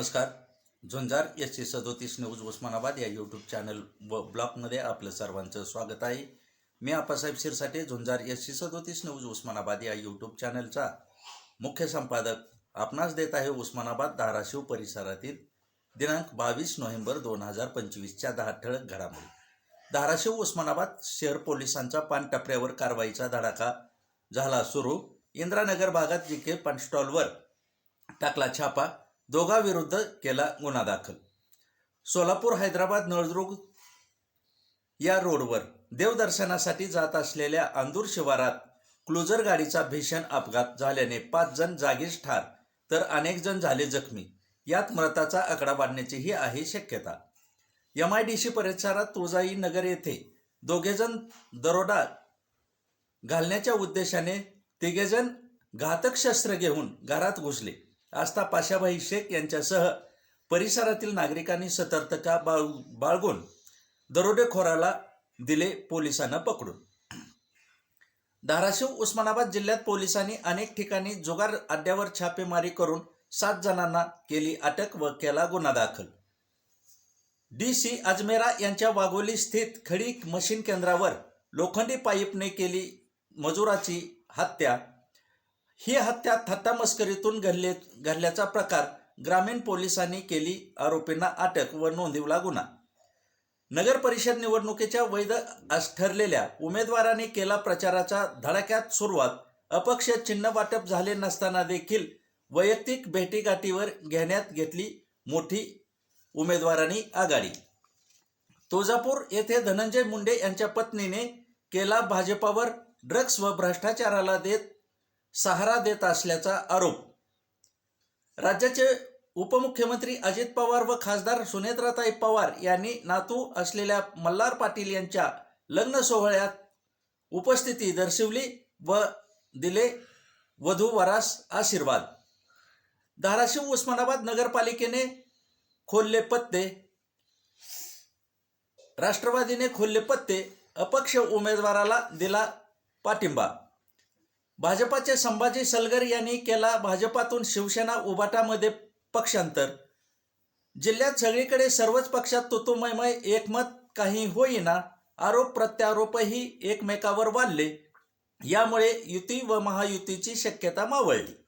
नमस्कार. Jhunjar S C सदोतीस news Osmanabad या यूट्यूब चॅनल व ब्लॉगमध्ये आपलं सर्वांचं स्वागत आहे. मी आपासाहेब शिरसाटे झुंजार एस सी सदोतीस न्यूज उस्मानाबाद या यूट्यूब चॅनलचा मुख्य संपादक आपणास देत आहे उस्मानाबाद धाराशिव परिसरातील दिनांक बावीस नोव्हेंबर दोन हजार पंचवीसच्या दहा ठळक घडामोडी. धाराशिव उस्मानाबाद शहर पोलिसांचा पानटपऱ्यावर कारवाईचा धडाका झाला सुरू. इंद्रानगर भागात जी के स्टॉलवर टाकला छापा. दोघांविरुद्ध केला गुन्हा दाखल. सोलापूर हैदराबाद नळदुर्ग या रोडवर देवदर्शनासाठी जात असलेल्या अंदूर शिवारात क्लुझर गाडीचा भीषण अपघात झाल्याने पाच जण जागीच ठार तर अनेक जण झाले जखमी. यात मृताचा आकडा वाढण्याचीही आहे शक्यता. एम आय डी सी परिसरात तुळजाई नगर येथे दोघेजण दरोडा घालण्याच्या उद्देशाने तिघेजण घातक शस्त्र घेऊन घरात घुसले. आस्था पाशाभाई शेख यांच्यासह परिसरातील नागरिकांनी सतर्कता बाळ बाळगून दरोडेखोराला दिले पोलिसांना पकडून. धाराशिव उस्मानाबाद जिल्ह्यात पोलिसांनी अनेक ठिकाणी जुगार अड्ड्यावर छापेमारी करून सात जणांना केली अटक व केला गुन्हा दाखल. डी सी अजमेरा यांच्या वाघोली स्थित खडी मशीन केंद्रावर लोखंडी पाईपने केली मजुराची हत्या ही हत्या थत्तामस्करीतून घडले घडल्याचा प्रकार ग्रामीण पोलिसांनी केली आरोपींना अटक व नोंदवला गुन्हा. नगर परिषद निवडणुकीच्या वैध ठरलेल्या उमेदवाराने केला प्रचाराचा धडाक्यात सुरुवात अपक्ष चिन्ह वाटप झाले नसताना देखील वैयक्तिक भेटीगाठीवर घेण्यात घेतली मोठी उमेदवारांनी आघाडी. तुळजापूर येथे धनंजय मुंडे यांच्या पत्नीने केला भाजपावर ड्रग्स व भ्रष्टाचाराला देत सहारा देत असल्याचा आरोप. राज्याचे उपमुख्यमंत्री अजित पवार व खासदार सुनेत्राताई पवार यांनी नातू असलेल्या मल्हार पाटील यांच्या लग्न सोहळ्यात उपस्थिती दर्शवली व दिले वधू वरास आशीर्वाद. धाराशिव उस्मानाबाद नगरपालिकेने खोलले पत्ते. राष्ट्रवादीने खोलले पत्ते. अपक्ष उमेदवाराला दिला पाठिंबा. भाजपाचे संभाजी सलगर यांनी केला भाजपातून शिवसेना उबाटामध्ये पक्षांतर. जिल्ह्यात सगळीकडे सर्वच पक्षात तुतुमयमय एकमत काही होईना आरोप प्रत्यारोपही एकमेकावर वाढले. यामुळे युती व महायुतीची शक्यता मावळली.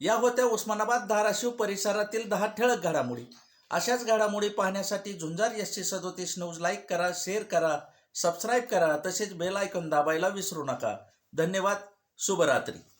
या होत्या उस्मानाबाद धाराशिव परिसरातील दहा ठळक घडामोडी. अशाच घडामोडी पाहण्यासाठी झुंजार एस सी सदोतीस न्यूज लाईक करा शेअर करा सबस्क्राईब करा तसेच बेल आयकॉन दाबायला विसरू नका. धन्यवाद. शुभरात्री.